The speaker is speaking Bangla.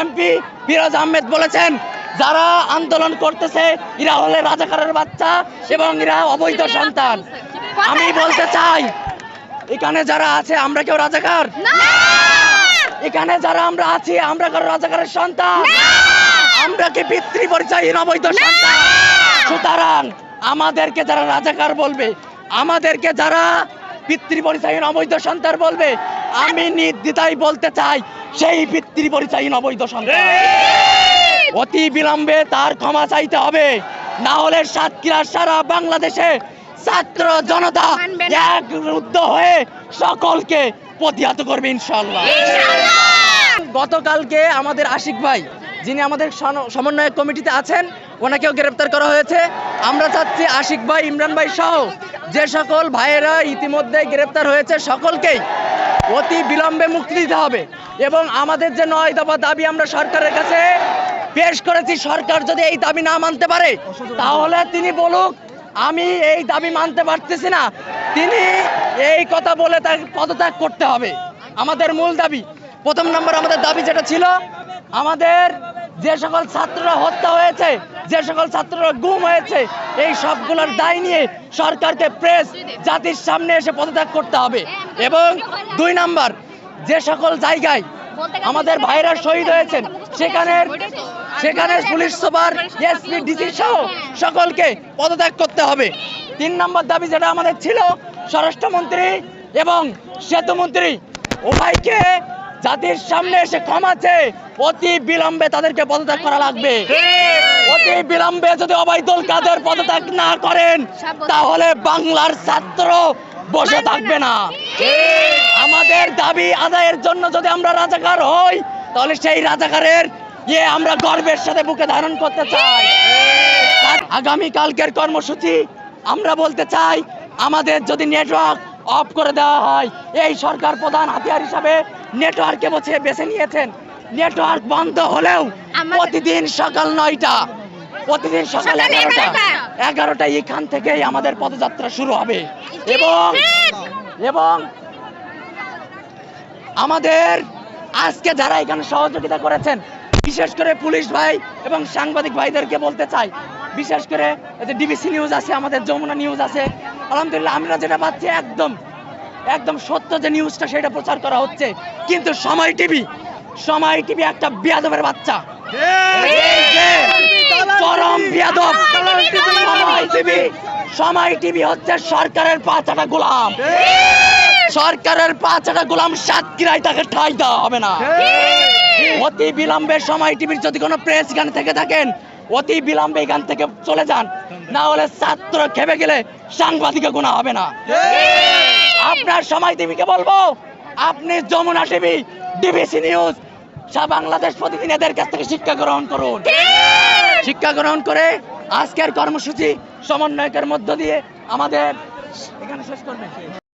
এমপি ফিরোজ আহমেদ বলেছেন যারা আন্দোলন করতেছে এরা হলে রাজাকারের বাচ্চা এবং এরা অবৈধ সন্তান। আমি বলতে চাই এখানে যারা আছে আমরা কেউ রাজাকার? এখানে যারা আমরা আছি আমরা কারও রাজাকারের সন্তান? আমরা কি পিতৃ পরিচয়হীন অবৈধ সন্তান? সুতরাং আমাদেরকে যারা রাজাকার বলবে আমাদেরকে যারা পিতৃ পরিচয়হীন অবৈধ সন্তান বলবে। আমি নির্দ্বিধায় বলতে চাই সেই পিতৃ পরিচয়হীন অবৈধ সন্তান। অতি বিলম্বে তার ক্ষমা চাইতে হবে। না হলে সাতক্ষীরা সারা বাংলাদেশে ছাত্র জনতা এক রুদ্ধ হয়ে সকলকে প্রতিহত করবে ইনশাল্লাহ গতকালকে আমাদের আশিক ভাই যিনি আমাদের সমন্বয়ক কমিটিতে আছেন, ওনাকেও গ্রেপ্তার করা হয়েছে। আমরা চাচ্ছি আশিক ভাই, ইমরান ভাই সহ যে সকল ভাইয়েরা ইতিমধ্যে গ্রেপ্তার হয়েছে, সকলকেই অতি বিলম্বে মুক্তি দিতে হবে। এবং আমাদের যে নয় দফা দাবি আমরা সরকারের কাছে পেশ করেছি, সরকার যদি এই দাবি না মানতে পারে, তাহলে তিনি বলুক, আমি এই দাবি মানতে পারতেছি না। তিনি এই কথা বলে তাকে পদত্যাগ করতে হবে। আমাদের মূল দাবি, প্রথম নম্বর আমাদের দাবি যেটা ছিল, আমাদের যে সকল ছাত্ররা হত্যা হয়েছে, যে সকল ছাত্ররা গুম হয়েছে, এই সবগুলোর দায় নিয়ে সরকারকে প্রেস জাতির সামনে এসে পদত্যাগ করতে হবে। এবং দুই নাম্বার, যে সকল জায়গায় আমাদের ভাইরা শহীদ হয়েছেন সেখানে সেখানে পুলিশ সুপার, এসপি, ডিসি সহ সকলকে পদত্যাগ করতে হবে। তিন নম্বর দাবি যেটা আমাদের ছিল, স্বরাষ্ট্রমন্ত্রী এবং সেতুমন্ত্রী উভয়কে জাতির সামনে এসে ক্ষমা চেয়ে অতি বিলম্বে তাদেরকে পদত্যাগ করা লাগবে। অতি বিলম্বে যদি অবৈধল কাদের পদত্যাগ না করেন তাহলে বাংলার ছাত্র বসে থাকবে না। আমাদের দাবি আদায়ের জন্য যদি আমরা রাজাকার হই তাহলে সেই রাজাকারের ইয়ে আমরা গর্বের সাথে বুকে ধারণ করতে চাই। আগামী কালকের কর্মসূচি আমরা বলতে চাই আমাদের যদি নেটওয়ার্ক অফ করে দেওয়া হয় এই সরকার প্রধান হাতিয়ার হিসাবে নেটওয়ার্কে বসে বেছে নিয়েছেন। নেটওয়ার্ক বন্ধ হলেও আমাদের- প্রতিদিন সকাল নয়টা প্রতিদিন সকাল এগারোটা এগারোটা। এখান থেকেই আমাদের পদযাত্রা শুরু হবে। এবং এবং আমাদের আজকে যারা এখানে সহযোগিতা করেছেন বিশেষ করে পুলিশ ভাই এবং সাংবাদিক ভাইদেরকে বলতে চাই বিশেষ করে যে ডিবিসি নিউজ আছে আমাদের যমুনা নিউজ আছে আলহামদুলিল্লাহ আমরা যেটা পাচ্ছি একদম একদম সত্য যে নিউজটা সেটা প্রচার করা হচ্ছে। কিন্তু সময় টিভি সময় টিভি একটা বিয়াদবের বাচ্চা। চরম বিয়াদব। সময় টিভি সময় টিভি হচ্ছে সরকারের পাঁচাটা গোলাম। সরকারের পাঁচাটা গোলাম সাতক্ষীরায় তাকে ঠাই দেওয়া হবে না। অতি বিলম্বে সময় টিভির যদি কোনো প্রেস গান থেকে থাকেন অতি বিলম্বে এখান থেকে চলে যান। না হলে ছাত্র খেপে গেলে সাংবাদিকে গোনা হবে না। আপনার সময় টিভিকে বলব, আপনি যমুনা টিভি ডিবিসি নিউজ সব বাংলাদেশ প্রতিদিন এদের কাছ থেকে শিক্ষা গ্রহণ করুন। শিক্ষা গ্রহণ করে আজকের কর্মসূচি সমন্বয়কের মধ্য দিয়ে আমাদের এখানে শেষ করবেন